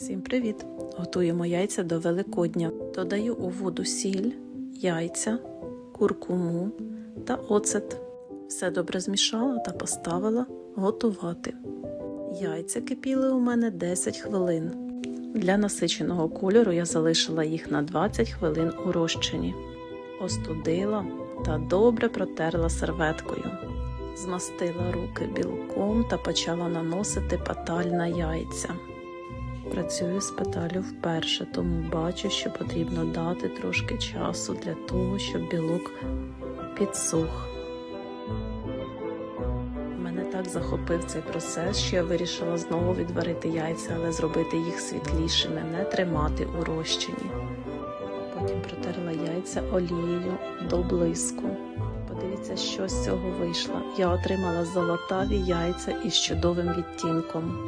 Всім привіт! Готуємо яйця до Великодня. Додаю у воду сіль, яйця, куркуму та оцет. Все добре змішала та поставила готувати. Яйця кипіли у мене 10 хвилин. Для насиченого кольору я залишила їх на 20 хвилин у розчині. Остудила та добре протерла серветкою. Змастила руки білком та почала наносити паталь на яйця. Працюю з петалю вперше, тому бачу, що потрібно дати трошки часу для того, щоб білок підсух. Мене так захопив цей процес, що я вирішила знову відварити яйця, але зробити їх світлішими, не тримати у розчині. Потім протерла яйця олією до блиску. Подивіться, що з цього вийшло. Я отримала золотаві яйця із чудовим відтінком.